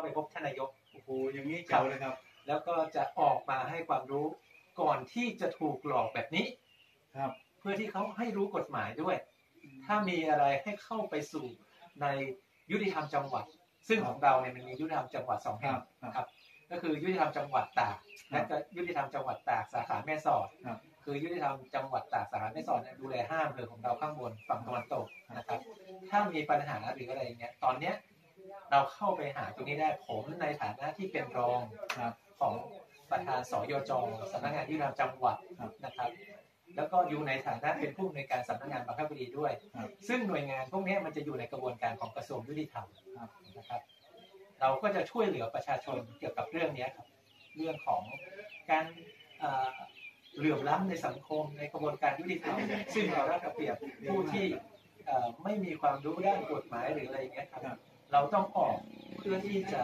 าไปพบท่านนายกโอ้โหอย่างนี้เจ๋วเลยครับ แล้วก็จะออกมาให้ความรู้ก่อนที่จะถูกหลอกแบบนี้ ครับ เพื่อที่เขาให้รู้กฎหมายด้วย ถ้ามีอะไรให้เข้าไปสู่ในยุติธรรมจังหวัด ซึ่งของเราเนี่ยมันมียุติธรรมจังหวัดสองคแห่รังบครับครับ ก็คือยุติธรรมจังหวัดตากและก็ยุติธรรมจังหวัดตากสาขาแม่สอดครับคือยุติธรรมจังหวัดตากสาขาแม่สอดเนี่ยดูแลห้าอำเภอของเราข้างบนฝั่งตะวันตกนะครับ ถ้ามีปัญหาหรืออะไรอย่างเงี้ยตอนเนี้ย เราเข้าไปหาตรงนี้ได้ผมในฐานะที่เป็นรองครับของประธานสยจสำนักงานยุติธรรมจังหวัดครับนะครับ แล้วก็อยู่ในฐานะเป็นผู้อำนวยการสำนักงานบังคับคดีด้วยครับซึ่งหน่วยงานพวกเนี้ยมันจะอยู่ในกระบวนการของกระทรวงยุติธรรมครับนะครับ เราก็จะช่วยเหลือประชาชนเกี่ยวกับเรื่องเนี้ยครับเรื่องของการเอ่อเหลื่อมล้ำในสังคมในกระบวนการยุติธรรมซึ่งเราได้เปรียบผู้ที่เอ่อไม่มีความรู้ด้านกฎหมายหรืออะไรอย่างเงี้ยครับครับ เราต้องออกเพื่อที่จะ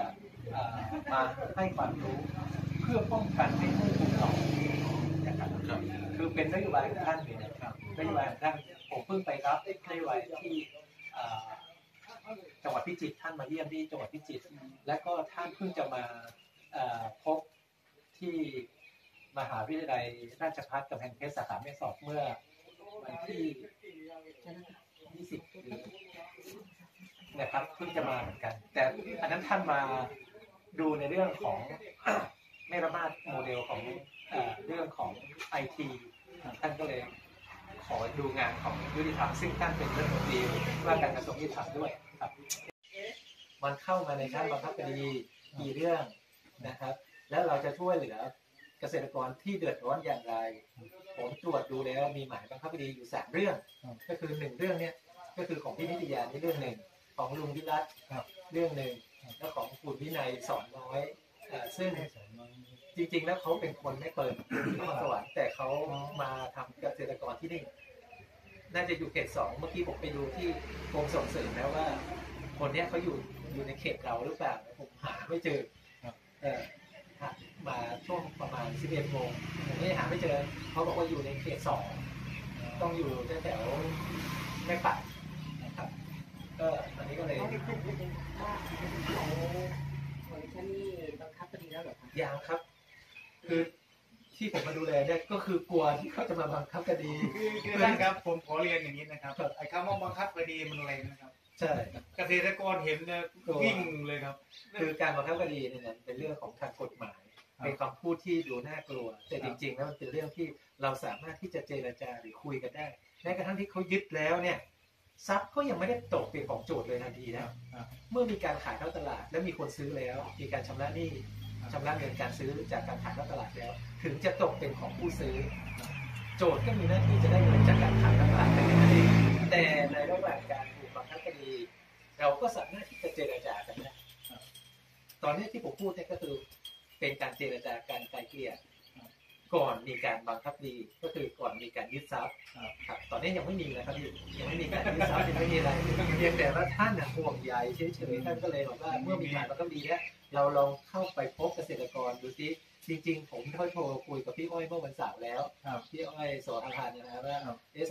เอ่อมาให้ความรู้เพื่อป้องกันไม่ให้ถูกหลอกนะครับคือเป็นนโยบายของท่านเลยนะครับนโยบายของท่านผมเพิ่งไปรับนโยบายที่เอ่อจังหวัดพิจิตรท่านมาเยี่ยมที่จังหวัดพิจิตรและก็ท่านเพิ่งจะมาเอ่อพบที่มหาวิทยาลัยราชภัฏกำแพงเพชรสาขาแม่สอดเมื่อวันที่20หรือ นะครับเพิ่งจะมาเหมือนกัน แต่อันนั้นท่านมาดูในเรื่องของแม่ระมาดโมเดลของเอเรื่องของไอทีท่านก็เลยขอดูงานของยุติธรรมซึ่งท่านเป็นรัฐมนตรีว่าการกระทรวงยุติธรรมด้วยครับ มันเข้ามาในชั้นบังคับคดีกี่เรื่องนะครับ แล้วเราจะช่วยเหลือเกษตรกรที่เดือดร้อนอย่างไร ผมตรวจดูแล้วมีหมายบังคับคดีอยู่สามเรื่อง ก็คือหนึ่งเรื่องเนี้ยก็คือของพี่นิตยานี่เรื่องหนึ่ง ของลุงวิรัตครับเรื่องหนึ่งแล้วของคุณวินัยสอนน้อยเอ่อซึ่งจริง ๆ แล้วเขาเป็นคนไม่เปิดที่นครสวรรค์แต่เขามาทำเกษตรกรที่นี่น่าจะอยู่เขตสองเมื่อกี้ผมไปดูที่กรมส่งเสริมแล้วว่า คนเนี้ยเขาอยู่อยู่ในเขตเราหรือเปล่าผมหาไม่เจอครับเออหามาช่วงประมาณ11โมงผมไม่หาไม่เจอเขาบอกว่าอยู่ในเขตสองต้องอยู่แถวๆแม่ปัดนะครับก็อันนี้ก็เลย เขาไปขึ้นประเด็นว่าเขาของฉันนี่บังคับคดีแล้วเหรอคะยางครับ คือที่ผมมาดูแลเนี่ยก็คือกลัวที่เขาจะมาบังคับคดีคือคือท่านครับ ผมขอเรียนอย่างนี้นะครับไอ้คำว่าบังคับคดีมันแรงนะครับใช่เกษตรกรเห็นเนี่ยวิ่งเลยครับ คือการบังคับคดีเนี่ยนะเป็นเรื่องของทางกฎหมายครับเป็นคำพูดที่ดูน่ากลัว แต่จริงๆแล้วมันเป็นเรื่องที่เราสามารถที่จะเจรจาหรือคุยกันได้แม้กระทั่งที่เขายึดแล้วเนี่ย ทรัพย์ก็ยังไม่ได้ตกเป็นของโจทย์เลยทันทีนะครับเมื่อมีการขายเท่าตลาด แล้วมีคนซื้อแล้ว มีการชำระหนี้ชำระเงินการซื้อจากการขายเท่าตลาดแล้ว ถึงจะตกเป็นของผู้ซื้อ โจทย์ก็มีหน้าที่จะได้เงินจากการขายเท่าตลาดแต่แค่นั้นเองแต่ในระหว่างการถูกบังคับคดีเราก็สามารถที่จะเจรจากันได้ตอนนี้ที่ผมพูดเนี่ยก็คือเป็นการเจรจาการไกลเกลี่ย ก่อนมีการบังคับคดีก็คือก่อนมีการยึดทรัพย์ครับครับตอนนี้ยังไม่มีนะครับพี่ยังไม่มีการยึดทรัพย์ยังไม่มีอะไรเพียงแต่ว่าท่านน่ะห่วงใยเฉยๆท่านก็เลยบอกว่าเมื่อมีการบังคับคดีแล้วเราลองเข้าไปพบเกษตรกรดูซิจริง ๆ ผมได้โทรคุยกับพี่อ้อยเมื่อวันเสาร์แล้วครับพี่อ้อยโสอาพานนะครับว่าครับเอ๊ะ